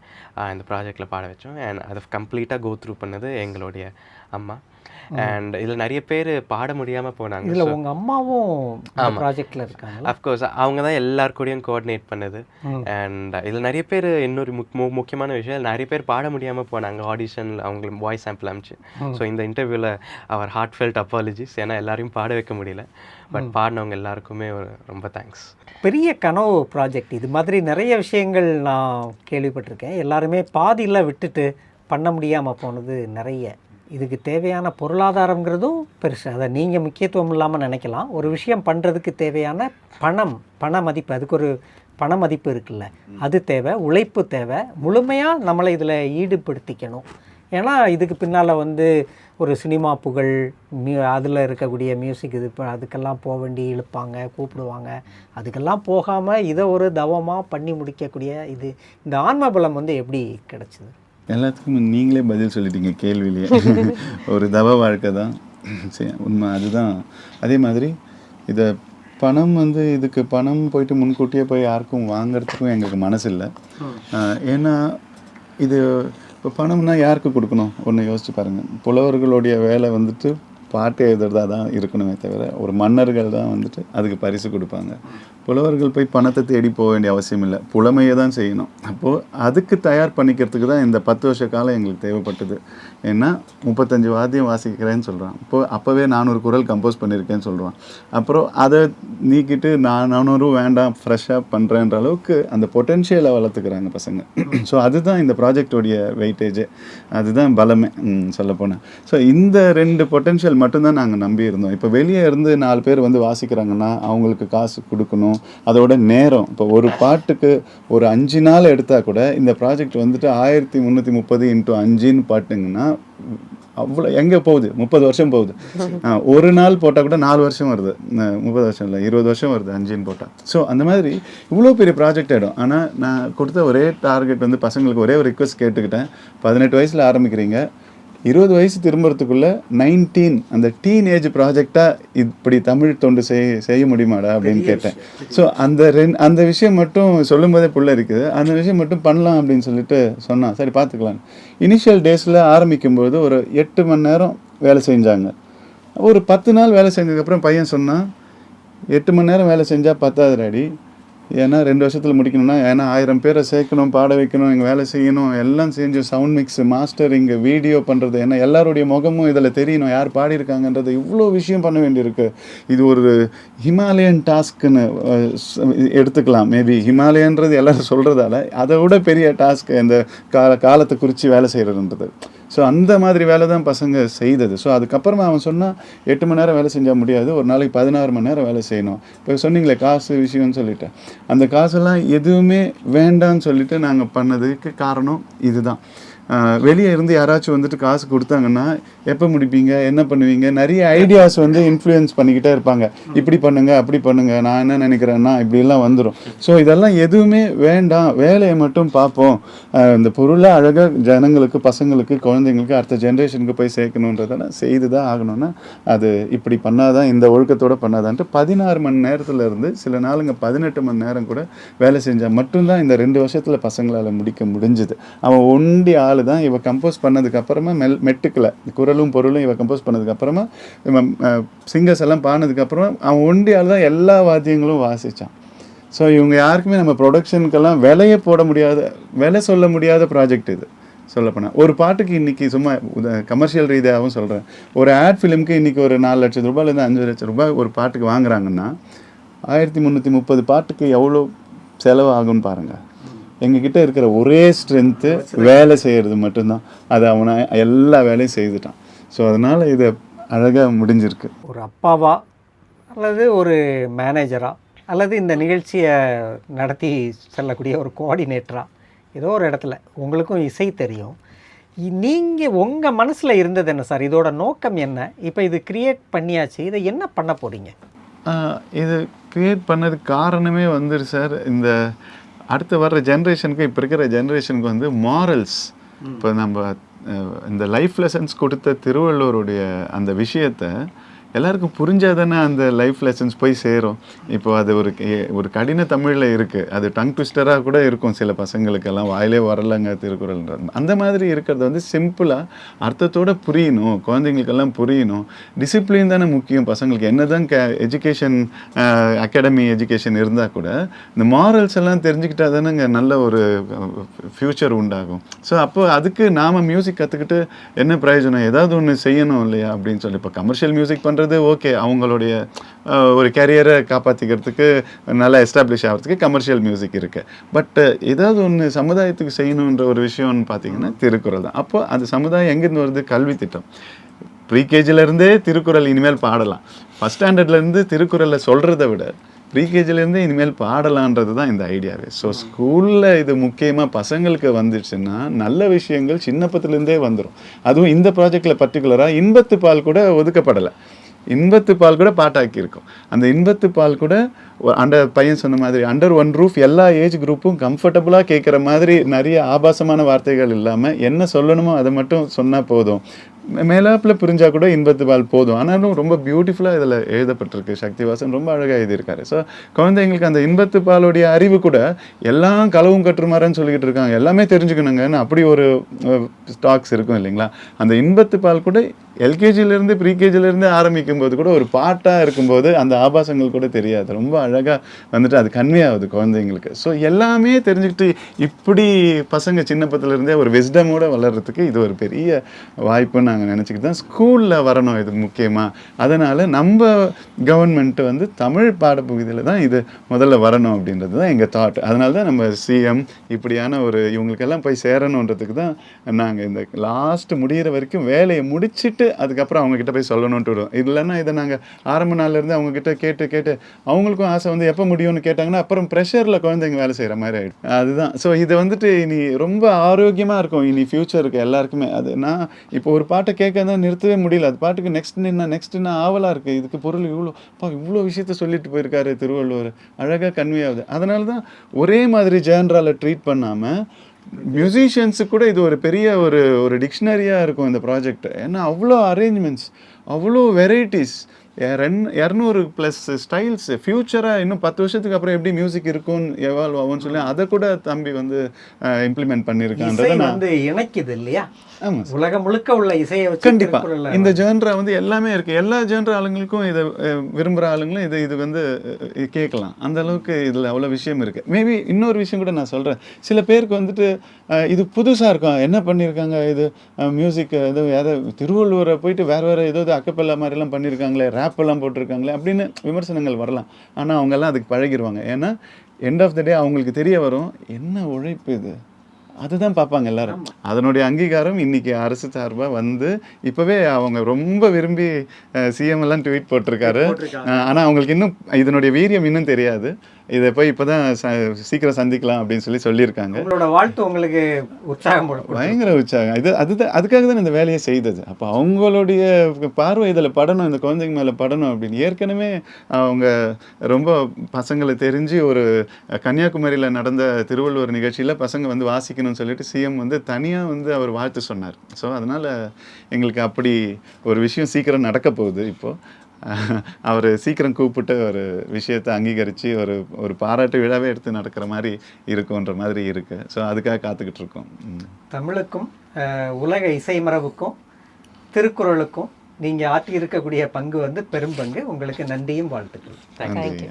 இந்த ப்ராஜெக்டில் பாட வச்சோம். அண்ட் அதை கம்ப்ளீட்டாக கோ த்ரூ பண்ணது எங்களுடைய அம்மா. அண்ட் இதில் நிறைய பேர் பாட முடியாமல் போனாங்க. இதுல உங்க அம்மாவும் ப்ராஜெக்ட்ல இருக்காங்களா? அஃப்கோர்ஸ் அவங்க தான் எல்லார் கூடயும் கோஆர்டினேட் பண்ணது. அண்ட் இதில் நிறைய பேர் இன்னொரு முக் முக்கியமான விஷயம் நிறைய பேர் பாட முடியாமல் போனாங்க. ஆடிஷனில் அவங்களுக்கு வாய்ஸ் சாம்பிள் அமிச்சு ஸோ இந்த இன்டர்வியூவில் அவர் ஹார்ட் ஃபெல்ட் அப்பாலஜிஸ் ஏன்னா எல்லாரையும் பாட வைக்க முடியல. பட் பாடினவங்க எல்லாருக்குமே ஒரு ரொம்ப தேங்க்ஸ் பெரிய கனவு ப்ராஜெக்ட் இது மாதிரி நிறைய விஷயங்கள் நான் கேள்விப்பட்டிருக்கேன். எல்லாருமே பாதியில் விட்டுட்டு பண்ண முடியாமல் போனது நிறைய. இதுக்கு தேவையான பொருளாதாரங்கிறதும் பெருசு. அதை நீங்கள் முக்கியத்துவம் இல்லாமல் நினைக்கலாம். ஒரு விஷயம் பண்ணுறதுக்கு தேவையான பணம் பண மதிப்பு. அதுக்கு ஒரு பண மதிப்பு இருக்குல்ல. அது தேவை உழைப்பு தேவை. முழுமையாக நம்மளை இதில் ஈடுபடுத்திக்கணும். ஏன்னா இதுக்கு பின்னால் வந்து ஒரு சினிமா புகழ் மியூ அதில் இருக்கக்கூடிய மியூசிக் இது இப்போ அதுக்கெல்லாம் போக வேண்டி இழுப்பாங்க கூப்பிடுவாங்க. அதுக்கெல்லாம் போகாமல் இதை ஒரு தவமாக பண்ணி முடிக்கக்கூடிய இது இந்த ஆன்ம பலம் வந்து எப்படி கிடச்சிது? எல்லாத்துக்கும் நீங்களே பதில் சொல்லிட்டீங்க கேள்வியிலேயே ஒரு தவ வாழ்க்கை தான். சரி உண்மை அதுதான். அதே மாதிரி இதை பணம் வந்து இதுக்கு பணம் போயிட்டு முன்கூட்டியே போய் யாருக்கும் வாங்குறதுக்கும் எங்களுக்கு மனசு இல்லை ஏன்னா இது இப்போ பணம்னா யாருக்கு கொடுக்கணும்? ஒன்று யோசிச்சு பாருங்கள் புலவர்களுடைய வேலை வந்துட்டு பாட்டு எழுதுறதா தான் இருக்கணுமே தவிர ஒரு மன்னர்கள் தான் வந்துட்டு அதுக்கு பரிசு கொடுப்பாங்க. புலவர்கள் போய் பணத்தை தேடி போக வேண்டிய அவசியம் இல்லை. புலமையை தான் செய்யணும். அப்போது அதுக்கு தயார் பண்ணிக்கிறதுக்கு தான் இந்த பத்து வருஷ காலம் எங்களுக்கு தேவைப்பட்டது. ஏன்னா முப்பத்தஞ்சு வாத்தியம் வாசிக்கிறேன்னு சொல்கிறான் இப்போது அப்போவே நானூறு குரல் கம்போஸ் பண்ணியிருக்கேன்னு சொல்கிறான் அப்புறம் அதை நீக்கிட்டு நான் நானூறு வேண்டாம் ஃப்ரெஷ்ஷாக பண்ணுறேன்ற அளவுக்கு அந்த பொட்டென்ஷியலை வளர்த்துக்கிறாங்க பசங்க. ஸோ அதுதான் இந்த ப்ராஜெக்டோடைய வெயிட்டேஜ் அதுதான் பலமே சொல்லப்போனால் ஸோ இந்த ரெண்டு பொட்டென்ஷியல் மட்டும்தான் நாங்கள் நம்பி இருந்தோம். இப்போ வெளியே இருந்து நாலு பேர் வந்து வாசிக்கிறாங்கன்னா அவங்களுக்கு காசு கொடுக்கணும். அதோட நேரம் இப்போ ஒரு பாட்டுக்கு ஒரு அஞ்சு நாள் எடுத்தால் கூட இந்த ப்ராஜெக்ட் வந்துட்டு ஆயிரத்தி முந்நூற்றி முப்பது இன்ட்டு அஞ்சுன்னு பாட்டுங்கன்னா அவ்வளோ எங்கே போகுது? முப்பது வருஷம் போகுது. *laughs* ஒரு நாள் போட்டால் கூட நாலு வருஷம் வருது. முப்பது வருஷம் இல்லை இருபது வருஷம் வருது அஞ்சுன்னு போட்டால். ஸோ அந்த மாதிரி இவ்வளோ பெரிய ப்ராஜெக்ட் ஆகிடும். ஆனால் நான் கொடுத்த ஒரே டார்கெட் வந்து பசங்களுக்கு ஒரே ஒரு ரிக்வஸ்ட் கேட்டுக்கிட்டேன். பதினெட்டு வயசில் ஆரம்பிக்கிறீங்க. இருபது வயசு திரும்புறதுக்குள்ள நைன்டீன் அந்த டீன் ஏஜ் ப்ராஜெக்டாக இப்படி தமிழ் தொண்டு செய்ய செய்ய முடியுமாடா அப்படின்னு கேட்டேன். ஸோ அந்த ரெண் அந்த விஷயம் மட்டும் சொல்லும்போதே புள்ள இருக்குது. அந்த விஷயம் மட்டும் பண்ணலாம் அப்படின்னு சொல்லிட்டு சொன்னான். சரி பார்த்துக்கலாம் இனிஷியல் டேஸில் ஆரம்பிக்கும்போது ஒரு எட்டு மணி நேரம் வேலை செஞ்சாங்க. ஒரு பத்து நாள் வேலை செஞ்சதுக்கப்புறம் பையன் சொன்னான் எட்டு மணி நேரம் வேலை செஞ்சால் பத்தாது ரெடி ஏன்னா ரெண்டு வருஷத்தில் முடிக்கணும்னா ஏன்னா ஆயிரம் பேரை சேர்க்கணும் பாட வைக்கணும் இங்கே வேலை செய்யணும் எல்லாம் செஞ்சு சவுண்ட் மிக்ஸ் மாஸ்டர் இங்கே வீடியோ பண்ணுறது ஏன்னா எல்லாருடைய முகமும் இதில் தெரியணும் யார் பாடியிருக்காங்கன்றது இவ்வளோ விஷயம் பண்ண வேண்டியிருக்கு. இது ஒரு ஹிமாலயன் டாஸ்க்குன்னு எடுத்துக்கலாம். மேபி ஹிமாலயன்றது எல்லோரும் சொல்கிறதால அதை விட பெரிய டாஸ்க் இந்த கால காலத்தை குறித்து வேலை செய்கிறதுன்றது ஸோ அந்த மாதிரி வேலை தான் பசங்க செய்தது. ஸோ அதுக்கப்புறமா அவன் சொன்னால் எட்டு மணி நேரம் வேலை செஞ்சால் முடியாது ஒரு நாளைக்கு பதினாறு மணி நேரம் வேலை செய்யணும். இப்போ சொன்னீங்களே காசு விஷயம்னு சொல்லிட்டு. அந்த காசெல்லாம் எதுவுமே வேண்டாம்னு சொல்லிட்டு நாங்கள் பண்ணதுக்கு காரணம் இதுதான். வெளியே இருந்து யாராச்சும் வந்துட்டு காசு கொடுத்தாங்கன்னா எப்போ முடிப்பீங்க? என்ன பண்ணுவீங்க? நிறைய ஐடியாஸ் வந்து இன்ஃப்ளூயன்ஸ் பண்ணிக்கிட்டே இருப்பாங்க. இப்படி பண்ணுங்க அப்படி பண்ணுங்க நான் என்ன நினைக்கிறேன்னா இப்படிலாம் வந்துடும் ஸோ இதெல்லாம் எதுவுமே வேண்டாம். வேலையை மட்டும் பார்ப்போம். இந்த பொருளை அழகாக ஜனங்களுக்கு பசங்களுக்கு குழந்தைங்களுக்கு அடுத்த ஜென்ரேஷனுக்கு போய் சேர்க்கணுன்றதெல்லாம் செய்து தான் ஆகணும்னா அது இப்படி பண்ணாதான் இந்த ஒழுக்கத்தோட பண்ணாதான்ட்டு பதினாறு மணி நேரத்தில் இருந்து சில நாளுங்க பதினெட்டு மணி நேரம் கூட வேலை செஞ்சால் மட்டும்தான் இந்த ரெண்டு வருஷத்தில் பசங்களால் முடிக்க முடிஞ்சுது. அவன் ஒண்டி ஆள் தான் இவ கம்போஸ் பண்ணதுக்கு அப்புறமா மெல் மெட்டுக்களை குரலும் பொருளும் இவ கம்போஸ் பண்ணதுக்கு அப்புறமா இவன் சிங்கர்ஸ் எல்லாம் பாடினதுக்கப்புறமா அவன் ஒண்டியால் தான் எல்லா வாத்தியங்களும் வாசிச்சான். ஸோ இவங்க யாருக்குமே நம்ம ப்ரொடக்ஷனுக்கெல்லாம் விலையே போட முடியாத விலை சொல்ல முடியாத ப்ராஜெக்ட் இது சொல்லப்போனால் ஒரு பாட்டுக்கு இன்றைக்கி சும்மா கமர்ஷியல் ரீதியாகவும் சொல்கிறேன் ஒரு ஆட் ஃபிலிம்க்கு இன்றைக்கி ஒரு நாலு லட்சம் ரூபாயிலேருந்து அஞ்சு லட்சம் ரூபாய் ஒரு பாட்டுக்கு வாங்குறாங்கன்னா ஆயிரத்தி முந்நூற்றி முப்பது பாட்டுக்கு எவ்வளோ செலவு ஆகும்னு பாருங்கள் எங்ககிட்ட இருக்கிற ஒரே ஸ்ட்ரென்த்து வேலை செய்கிறது மட்டும்தான். அது அவனை எல்லா வேலையும் செய்துட்டான். ஸோ அதனால் இது அழகாக முடிஞ்சிருக்கு. ஒரு அப்பாவா அல்லது ஒரு மேனேஜரா அல்லது இந்த நிகழ்ச்சியை நடத்தி செல்லக்கூடிய ஒரு கோஆர்டினேட்டரா ஏதோ ஒரு இடத்துல. உங்களுக்கும் இசை தெரியும். நீங்கள் உங்கள் மனசில் இருந்தது என்ன சார்? இதோட நோக்கம் என்ன? இப்போ இது கிரியேட் பண்ணியாச்சு. இதை என்ன பண்ண போகிறீங்க இது க்ரியேட் பண்ணதுக்கு காரணமே வந்துரு சார். இந்த அடுத்து வர்ற ஜென்ரேஷனுக்கு இப்போ இருக்கிற ஜென்ரேஷனுக்கு வந்து மாரல்ஸ் இப்போ நம்ம இந்த லைஃப் லெசன்ஸ் கொடுத்த திருவள்ளுவருடைய அந்த விஷயத்த எல்லாருக்கும் புரிஞ்சாதானே அந்த லைஃப் லெசன்ஸ் போய் சேரும். இப்போ அது ஒரு ஒரு கடின தமிழில் இருக்குது அது டங் ட்விஸ்டராக கூட இருக்கும் சில பசங்களுக்கெல்லாம். வாயிலே வரலங்க திருக்குறள்ன்றது அந்த மாதிரி இருக்கிறது வந்து சிம்பிளாக அர்த்தத்தோடு புரியணும். குழந்தைங்களுக்கெல்லாம் புரியணும். டிசிப்ளின் தானே முக்கியம். பசங்களுக்கு என்னதான் க எஜுகேஷன் அகாடமி எஜுகேஷன் இருந்தால் கூட இந்த மாரல்ஸ் எல்லாம் தெரிஞ்சுக்கிட்டா தானேங்க நல்ல ஒரு ஃப்யூச்சர் உண்டாகும். ஸோ அப்போ அதுக்கு நாம் மியூசிக் கற்றுக்கிட்டு என்ன பிரயோஜனம்? ஏதாவது ஒன்று செய்யணும் இல்லையா? அப்படின்னு சொல்லி இப்போ கமர்ஷியல் மியூசிக் பண்ணுறது ஓகே அவங்களுடைய ஒரு கேரியரை காப்பாற்றிக்கிறதுக்கு நல்லா எஸ்டாப்ளிஷ் ஆகிறதுக்கு கமர்ஷியல் மியூசிக் இருக்குது பட் ஏதாவது ஒன்று சமுதாயத்துக்கு செய்யணுன்ற ஒரு விஷயம்னு பார்த்தீங்கன்னா திருக்குறள் தான். அப்போ அந்த சமுதாயம் எங்கேருந்து வருது? கல்வி திட்டம். ப்ரீகேஜிலேருந்தே திருக்குறள் இனிமேல் பாடலாம். ஃபஸ்ட் ஸ்டாண்டர்ட்லேருந்து திருக்குறளை சொல்கிறத விட ப்ரீகேஜிலேருந்தே இனிமேல் பாடலான்றது தான் இந்த ஐடியாவே ஸோ ஸ்கூலில் இது முக்கியமாக பசங்களுக்கு வந்துடுச்சுன்னா நல்ல விஷயங்கள் சின்னப்பத்துலேருந்தே வந்துடும் அதுவும் இந்த ப்ராஜெக்டில் பர்டிகுலராக இன்பத்து பால் கூட ஒதுக்கப்படலை. இன்பத்து பால் கூட பாட்டாக்கியிருக்கோம். அந்த இன்பத்து பால் கூட அண்டர் பையன் சொன்ன மாதிரி அண்டர் ஒன் ரூஃப் எல்லா ஏஜ் குரூப்பும் கம்ஃபர்டபுளாக கேட்குற மாதிரி நிறைய ஆபாசமான வார்த்தைகள் இல்லாமல் என்ன சொல்லணுமோ அதை மட்டும் சொன்னால் போதும். மேலாப்பில் பிரிஞ்சால் கூட இன்பத்து பால் போதும். ஆனாலும் ரொம்ப பியூட்டிஃபுல்லாக இதில் எழுதப்பட்டிருக்கு. சக்திவாசன் ரொம்ப அழகாக எழுதியிருக்காரு. ஸோ குழந்தைங்களுக்கு அந்த இன்பத்து பாலுடைய அறிவு கூட எல்லாம் களவும் கற்றுமாறன்னு சொல்லிக்கிட்டு இருக்காங்க. எல்லாமே தெரிஞ்சுக்கணுங்கன்னு அப்படி ஒரு ஸ்டாக்ஸ் இருக்கும் இல்லைங்களா? அந்த இன்பத்து பால் கூட எல்கேஜிலேருந்து ப்ரீகேஜிலேருந்து ஆரம்பிக்கும் போது கூட ஒரு பாட்டாக இருக்கும்போது அந்த ஆபாசங்கள் கூட தெரியாது. ரொம்ப அழகாக வந்துட்டு அது கன்வே ஆகுது குழந்தைங்களுக்கு. ஸோ எல்லாமே தெரிஞ்சுக்கிட்டு இப்படி பசங்க சின்னப்பத்துலேருந்தே ஒரு விஸ்டமோடு வளர்கிறதுக்கு இது ஒரு பெரிய வாய்ப்புன்னு நாங்கள் நினச்சிக்கிட்டு தான் ஸ்கூலில் வரணும் இது முக்கியமாக அதனால் நம்ம கவர்மெண்ட்டு வந்து தமிழ் பாடப்பகுதியில் தான் இது முதல்ல வரணும் அப்படின்றது தான் எங்கள் தாட் அதனால தான் நம்ம சிஎம் இப்படியான ஒரு இவங்களுக்கெல்லாம் போய் சேரணுன்றதுக்கு தான் நாங்கள் இந்த லாஸ்ட் முடியிற வரைக்கும் வேலையை முடிச்சுட்டு அதுக்கப்புறம் அவங்க கிட்ட போய் சொல்லணும்ட்டு விடுவோம் இல்லைன்னா இதை நாங்கள் ஆரம்ப நாள்லேருந்து இருந்து அவங்க கிட்ட கேட்டு கேட்டு அவங்களுக்கும் ஆசை வந்து எப்போ முடியும்னு கேட்டாங்கன்னா அப்புறம் ப்ரெஷரில் குழந்தைங்க வேலை செய்கிற மாதிரி ஆகிடும் அதுதான். ஸோ இது வந்துட்டு இனி ரொம்ப ஆரோக்கியமாக இருக்கும். இனி ஃப்யூச்சருக்கு எல்லாருக்குமே. அது நான் இப்போ ஒரு பாட்டு கேட்க தான் நிறுத்தவே முடியல. அது பாட்டுக்கு நெக்ஸ்ட் என்ன நெக்ஸ்ட் என்ன ஆவலாக இருக்குது இதுக்கு பொருள் இவ்வளோ பா இவ்வளோ விஷயத்த சொல்லிட்டு போயிருக்காரு திருவள்ளுவர். அழகாக கன்வே ஆகுது. அதனால தான் ஒரே மாதிரி ஜேன்ரால ட்ரீட் பண்ணாமல் மியூசிஷியன்ஸுக்கு கூட இது ஒரு பெரிய ஒரு ஒரு டிக்ஷனரியாக இருக்கும் இந்த ப்ராஜெக்ட் ஏன்னா அவ்வளோ அரேஞ்ச்மெண்ட்ஸ் அவ்வளோ வெரைட்டிஸ் ரெண் இரநூறு ப்ளஸ் ஸ்டைல்ஸ் ஃப்யூச்சராக இன்னும் பத்து வருஷத்துக்கு அப்புறம் எப்படி மியூசிக் இருக்கும் எவால்வ் ஆகும்னு சொல்லி அதை கூட தம்பி வந்து இம்ப்ளிமெண்ட் பண்ணியிருக்கான்றதை நான் வந்து இணைக்குது இல்லையா? உலகம் முழுக்க உள்ள இசையை வச்சு கண்டிப்பா. திருக்குறள்ல இந்த ஜேன்ரா வந்து எல்லாமே இருக்கு. எல்லா ஜேன்ரா ஆளுங்களுக்கும் இதை அஹ், விரும்புற ஆளுங்களும் இது இது வந்து கேட்கலாம். அந்த அளவுக்கு இதுல அவ்வளவு விஷயம் இருக்கு. மேபி இன்னொரு விஷயம் கூட நான் சொல்றேன். சில பேருக்கு வந்துட்டு இது புதுசா இருக்கும். என்ன பண்ணியிருக்காங்க இது? மியூசிக் ஏதோ ஏதோ திருவள்ளுவரை போயிட்டு வேற வேற ஏதோ அக்கப்பல்லா மாதிரி எல்லாம் பண்ணியிருக்காங்களே ரேப் எல்லாம் போட்டிருக்காங்களே அப்படின்னு விமர்சனங்கள் வரலாம். ஆனா அவங்க எல்லாம் அதுக்கு பழகிடுவாங்க ஏன்னா எண்ட் ஆஃப் த டே அவங்களுக்கு தெரிய வரும் என்ன உழைப்பு இது? அதுதான் பார்ப்பாங்க எல்லாரும். அதனுடைய அங்கீகாரம் இன்னைக்கு அரசு சார்பா வந்து இப்பவே அவங்க ரொம்ப விரும்பி சிஎம் எல்லாம் ட்வீட் போட்டிருக்காரு. அஹ், ஆனா அவங்களுக்கு இன்னும் இதனுடைய வீரியம் இன்னும் தெரியாது. இதை போய் இப்பதான் சீக்கிரம் சந்திக்கலாம் அப்படின்னு சொல்லி சொல்லியிருக்காங்க. உங்களோட வாழ்த்து உங்களுக்கு உற்சாகம் பயங்கர உற்சாகம். இது அதுதான் அதுக்காக தான் இந்த வேலையை செய்தது. அப்போ அவங்களுடைய பார்வை இதில் படணும் இந்த குழந்தைங்க மேலே படணும் அப்படின்னு. ஏற்கனவே அவங்க ரொம்ப பசங்களை தெரிஞ்சு ஒரு கன்னியாகுமரியில் நடந்த திருவள்ளுவர் நிகழ்ச்சியில் பசங்க வந்து வாசிக்கணும்னு சொல்லிட்டு சிஎம் வந்து தனியாக வந்து அவர் வாழ்த்து சொன்னார். ஸோ அதனால் எங்களுக்கு அப்படி ஒரு விஷயம் சீக்கிரம் நடக்க போகுது இப்போது *laughs* அவர் சீக்கிரம் கூப்பிட்டு ஒரு விஷயத்தை அங்கீகரித்து ஒரு ஒரு பாராட்டு விழாவே எடுத்து நடக்கிற மாதிரி இருக்குன்ற மாதிரி இருக்கு. ஸோ அதுக்காக காத்துக்கிட்டு இருக்கோம். தமிழுக்கும் உலக இசை மரபுக்கும் திருக்குறளுக்கும் நீங்க ஆற்றி இருக்கக்கூடிய பங்கு வந்து பெரும் பங்கு. உங்களுக்கு நன்றியும் வாழ்த்துக்கள் நன்றி.